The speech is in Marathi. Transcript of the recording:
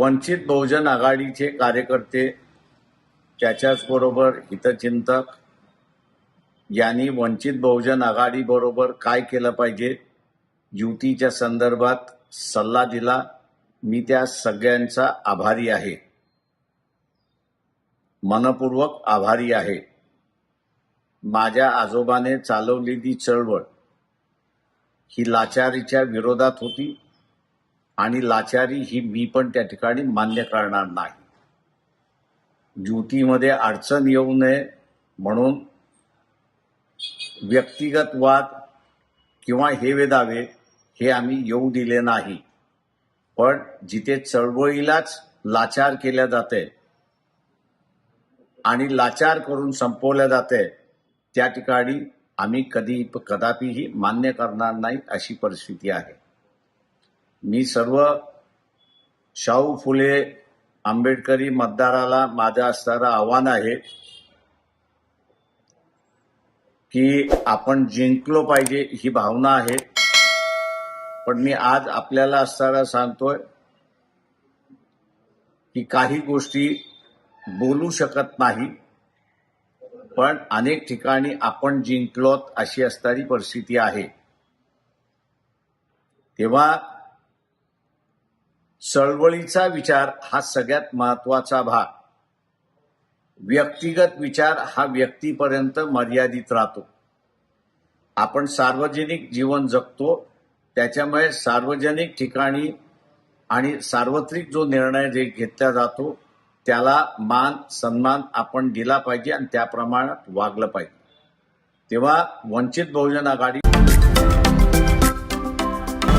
वंचित बहुजन आघाडीचे कार्यकर्ते त्याच्याचबरोबर हितचिंतक यांनी वंचित बहुजन आघाडीबरोबर काय केलं पाहिजे? युतीच्या संदर्भात सल्ला दिला. मी त्या सगळ्यांचा आभारी आहे. मनपूर्वक आभारी आहे. माझ्या आजोबाने चालवलेली चळवळ ही लाचारीच्या विरोधात होती. आणि लाचारी ही मी पण त्या ठिकाणी मान्य करणार नाही. युतीमध्ये अडचण येऊ नये म्हणून व्यक्तिगत वाद किंवा हे दावे हे आम्ही येऊ दिले नाही. पण जिथे चळवळीलाच लाचार केल्या जाते आणि लाचार करून संपवल्या जाते त्या ठिकाणी आम्ही कधी कदापिही मान्य करणार नाही अशी परिस्थिती आहे. मी सर्व शाहू फुले आंबेडकरी मतदाराला माझं असणारं आव्हान आहे की आपण जिंकलो पाहिजे ही भावना आहे. पण मी आज आपल्याला असताना सांगतोय की काही गोष्टी बोलू शकत नाही पण अनेक ठिकाणी आपण जिंकलोत अशी असणारी परिस्थिती आहे. तेव्हा चळवळीचा विचार हा सगळ्यात महत्त्वाचा भाग. व्यक्तिगत विचार हा व्यक्तीपर्यंत मर्यादित राहतो. आपण सार्वजनिक जीवन जगतो त्याच्यामुळे सार्वजनिक ठिकाणी आणि सार्वत्रिक जो निर्णय जे घेतला जातो त्याला मान सन्मान आपण दिला पाहिजे आणि त्या प्रमाणात वागलं पाहिजे. तेव्हा वंचित बहुजन आघाडी